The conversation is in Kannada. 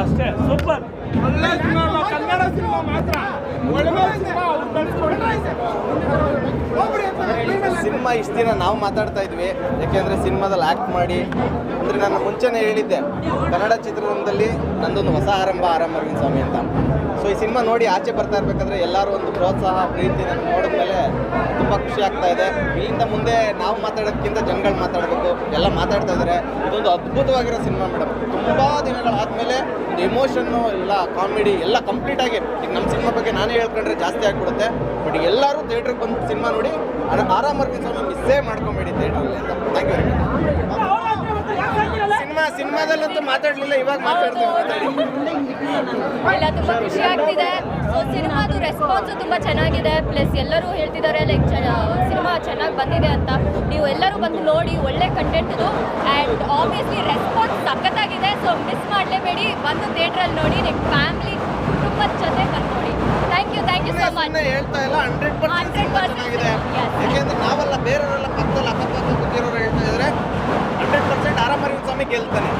ಅಷ್ಟೇ. ಸೂಪರ್. ಒಳ್ಳೆ ಸಿನಿಮಾ ಕನ್ನಡ ಸಿನಿಮಾ ಮಾತ್ರ. ಒಳ್ಳೆ ಸಿನಿಮಾ ಇಷ್ಟು ದಿನ ನಾವು ಮಾತಾಡ್ತಾ ಇದ್ವಿ. ಯಾಕೆಂದ್ರೆ ಸಿನಿಮಾದಲ್ಲಿ ಆಕ್ಟ್ ಮಾಡಿ ಅಂದ್ರೆ ನಾನು ಮುಂಚೆನೇ ಹೇಳಿದ್ದೆ ಕನ್ನಡ ಚಿತ್ರರಂಗದಲ್ಲಿ ನಂದೊಂದು ಹೊಸ ಆರಂಭ ಆರಂಭ ಅರವಿಂದ್ ಸ್ವಾಮಿ ಅಂತ. ಸೊ ಈ ಸಿನಿಮಾ ನೋಡಿ ಆಚೆ ಬರ್ತಾ ಇರ್ಬೇಕಾದ್ರೆ ಎಲ್ಲರೂ ಒಂದು ಪ್ರೋತ್ಸಾಹ ಪ್ರೀತಿ ನಾನು ನೋಡಿದ್ಮೇಲೆ ತುಂಬ ಖುಷಿ ಆಗ್ತಾ ಇದೆ. ಇಲ್ಲಿಂದ ಮುಂದೆ ನಾವು ಮಾತಾಡೋದಕ್ಕಿಂತ ಜನಗಳು ಮಾತಾಡಬೇಕು ಎಲ್ಲ ಮಾತಾಡ್ತಾ ಇದ್ದಾರೆ. ಇದೊಂದು ಅದ್ಭುತವಾಗಿರೋ ಸಿನಿಮಾ ಮೇಡಮ್. ತುಂಬ ಒಂದು ಎಮೋಷನ್ನು ಎಲ್ಲ ಕಾಮಿಡಿ ಎಲ್ಲ ಕಂಪ್ಲೀಟ್ ಆಗಿ ಈಗ ನಮ್ಮ ಸಿನಿಮಾ ಬಗ್ಗೆ ನಾನೇ ಹೇಳ್ಕೊಂಡ್ರೆ ಜಾಸ್ತಿ ಆಗಿಬಿಡುತ್ತೆ. ಬಟ್ ಎಲ್ಲರೂ ಥಿಯೇಟ್ರಿಗೆ ಬಂದು ಸಿನಿಮಾ ನೋಡಿ ಆರಾಮಾಗಿ ಆರಾಮ್ ಸ್ವಾಮಿ ಮಿಸ್ಸೇ ಮಾಡ್ಕೊಂಬೇಡಿ ಥಿಯೇಟ್ರಲ್ಲಿ ಅಂತ. ಥ್ಯಾಂಕ್ ಯು ಸಿನಿಮಾ ಸಿನಿಮಾದಲ್ಲಂತೂ ಮಾತಾಡಲಿಲ್ಲ ಇವಾಗ ಮಾತಾಡ್ತೀವಿ ಮಾತಾಡಿ ಇಲ್ಲ ತುಂಬ ಖುಷಿ ಆಗ್ತಿದೆ. ಸೊ ಸಿನಿಮಾದು ರೆಸ್ಪಾನ್ಸು ತುಂಬ ಚೆನ್ನಾಗಿದೆ. ಪ್ಲಸ್ ಎಲ್ಲರೂ ಹೇಳ್ತಿದ್ದಾರೆ ಲೈಕ್ ಸಿನಿಮಾ ಚೆನ್ನಾಗಿ ಬಂದಿದೆ ಅಂತ. ನೀವು ಎಲ್ಲರೂ ಬಂದು ನೋಡಿ ಒಳ್ಳೆ ಕಂಟೆಂಟ್ ಇದು. ಆ್ಯಂಡ್ ಆಬ್ವಿಯಸ್ಲಿ ರೆಸ್ಪಾನ್ಸ್ ಮಿಸ್ ಬಂದು ಥಿಯೇಟರ್ ಅಲ್ಲಿ ನೋಡಿ ನಿಮ್ಮ ಫ್ಯಾಮಿಲಿ ಕುಟುಂಬದ ಜೊತೆ ಬಂದು ನೋಡಿ thank you thank you so much ಹೇಳ್ತಾ ಇಲ್ಲ ಹಂಡ್ರೆಡ್ ಪರ್ಸೆಂಟ್ 100% ಚೆನ್ನಾಗಿದೆ. ಯಾಕೆಂದ್ರೆ ನಾವೆಲ್ಲ ಬೇರೆಯವರೆಲ್ಲ ಪಕ್ಕದಲ್ಲಿ ಅಕ್ಕಪಕ್ಕ ಕೂತಿರೋರು ಹೇಳ್ತಾ ಇದ್ದಾರೆ ಹಂಡ್ರೆಡ್ ಪರ್ಸೆಂಟ್ ಆರಾಮ್ ಅರವಿಂದ್ ಸ್ವಾಮಿ ಗೆಲ್ತಾನೆ